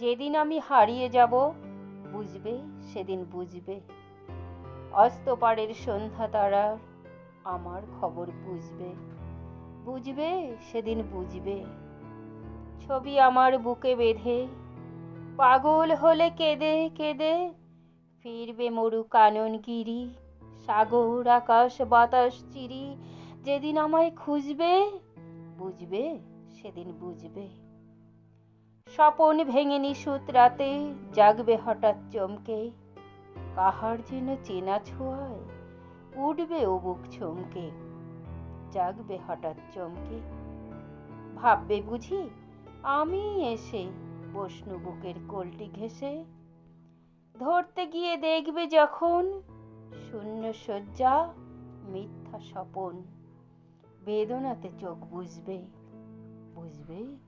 যেদিন আমি হারিয়ে যাব, বুঝবে, সেদিন বুঝবে। অস্তপাড়ের সন্ধ্যা তারার আমার খবর বুঝবে। বুঝবে, সেদিন বুঝবে। ছবি আমার বুকে বেঁধে, পাগল হলে কেঁদে কেঁদে ফিরবে মরু কাননগিরি, সাগর, আকাশ, বাতাস, চিরি। যেদিন আমায় খুঁজবে, বুঝবে, সেদিন বুঝবে। স্বপন ভেঙে নিশুত রাতে জাগবে হঠাৎ চমকে। কাহার যেন চেনা ছোঁয়ায় উঠবে ও বুক চমকে। জাগবে হঠাৎ চমকে। ভাববে বুঝি আমি এসে বসনু বুকের কোলটি ঘেসে ধরতে গিয়ে দেখবে যখন শূন্য শয্যা মিথ্যা স্বপন। বেদনাতে চোখ বুঝবে বুঝবে?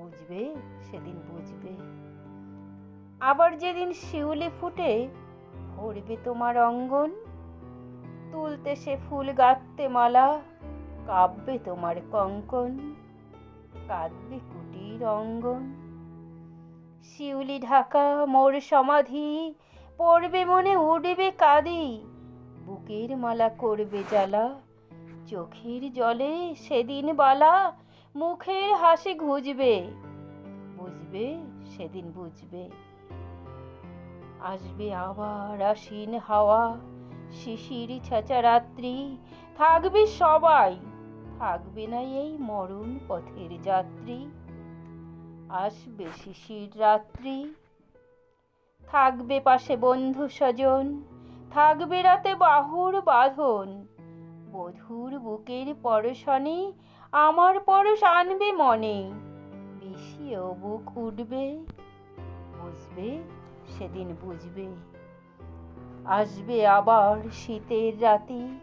বুঝবে, সেদিন বুঝবে। আবার যেদিন শিউলি ফুটে, ভরবে তোমার অঙ্গন। তুলতে সে ফুল গাঁথতে মালা কাব্যে তোমার কঙ্কন। কাঁদবে কুটির অঙ্গন। শিউলি ঢাকা মোর সমাধি, পড়বে মনে উঠবে কাঁদি। বুকের মালা করবে জ্বালা, চোখের জলে সেদিন বালা মুখের হাসি ঘুজবে। বুঝবে? সেদিন বুঝবে। আসবে আবার আশ্বিন হাওয়া, শিশির ছাঁচা রাত্রি থাকবে সবাই, থাকবে না এই মরণ পথের যাত্রী। আসবে শিশির রাত্রি। থাকবে পাশে বন্ধু স্বজন, থাকবে রাতে বাহুর বাঁধন। বধুর বুকের পরশনে আমার পরশ আনবে মনে। বিষিয়েও বুক উঠবে, বুঝবে, সেদিন বুঝবে। আসবে আবার শীতের রাতি,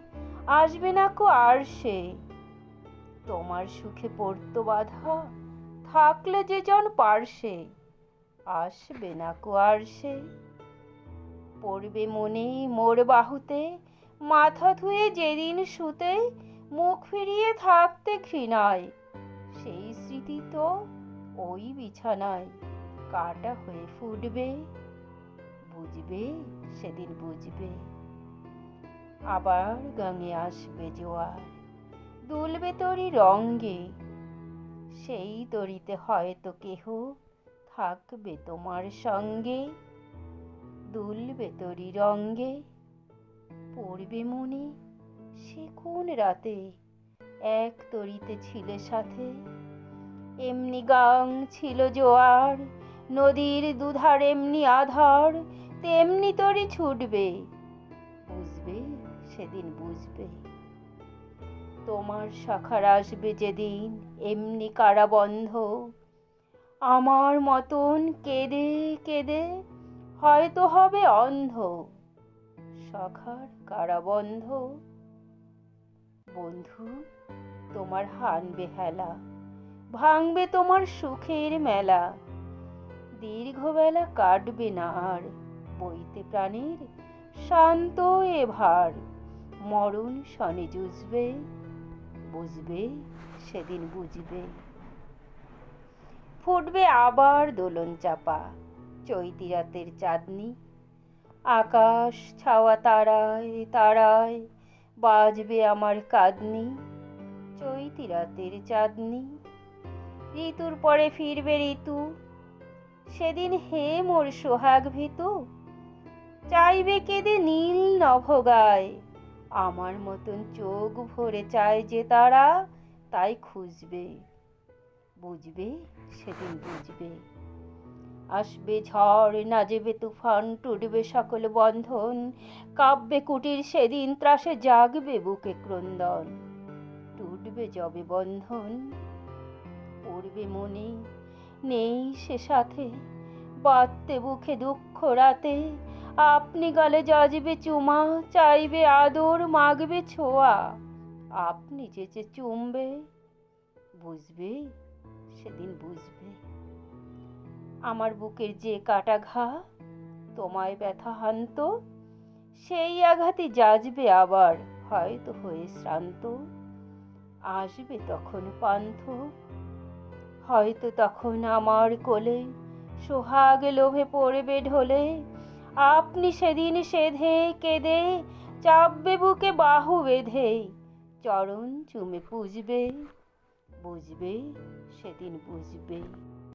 আসবে না কো আর সে। তোমার সুখে পড়তো বাধা, থাকলে যে জন পারসে, আসবে না কো আর সে। পড়বে মনে মোর বাহুতে, মাথা ধুয়ে যেদিন শুতে মুখ ফিরিয়ে থাকতে ঘৃণায়। সেই স্মৃতি তো ওই বিছানায়। কাটা হয়ে ফুটবে। বুঝবে, সেদিন বুঝবে। আবার গাঙে আসবে জোয়ার। দুলবে তরি রঙ্গে সেই তরিতে হয়তো কেহ থাকবে তোমার সঙ্গে। দুলবে তরি রঙ্গে পড়বে মনে সে কোন রাতে? এক তরিতে ছিলে সাথে। এমনি গাং ছিল জোয়ার, নদীর দুধার এমনি আধার, তেমনি তরি ছুটবে। বুঝবে? সেদিন বুঝবে। তোমার শাখার আসবে যেদিন, এমনি কারাবন্ধ। আমার মতন কেঁদে কেঁদে হয়তো হবে অন্ধ। সখার কারাবন্ধ। বন্ধু, তোমার হানবে হেলা ভাঙবে তোমার সুখের মেলা। দীর্ঘবেলা কাটবে না আর বইতে প্রাণের শান্ত এ ভার। মরণ শনে জুজবে বুঝবে, সেদিন বুঝবে। ফুটবে আবার দোলন চাপা, চৈতি রাতের চাঁদনি। আকাশ ছাওয়া তারায় তারায় বাজবে আমার কাঁদনি, চৈতি রাতের চাঁদনি। ঋতুর পরে ফিরবে ঋতু, সেদিন হে মোর সোহাগ ভিতু। চাইবে কেঁদে নীল নভগায়, আমার মতন চোখ ভরে চায় যে তারা, তাই খুঁজবে, বুঝবে, সেদিন বুঝবে। আসবে ঝড় নাজবে তুফান, টুটবে সকল বন্ধন। কাব্যে কুটির সেদিন, ত্রাসে জাগবে বুকে ক্রন্দন। টুটবে যবে বন্ধন, পড়বে মনে, নেই সে সাথে। বাড়তে বুকে দুঃখ রাতে, আপনি গালে যাজবে চুমা, চাইবে আদর, মাগবে ছোঁয়া। আপনি চেচে চুমবে, বুঝবে, সেদিন বুঝবে। আমার বুকের যে কাটা ঘা, তোমায় ব্যথা হান্ত, সেই আঘাতে যাজবে আবার, হয়তো হয়ে শ্রান্ত। আসবে তখন পান্থ, হয়তো তখন আমার কোলে সোহাগ লোভে পড়বে ঢোলে। আপনি সেদিন সেধে কেঁদে চাপবে বুকে বাহু বেঁধে, চরণ চুমে পুজবে, বুঝবে, সেদিন বুঝবে।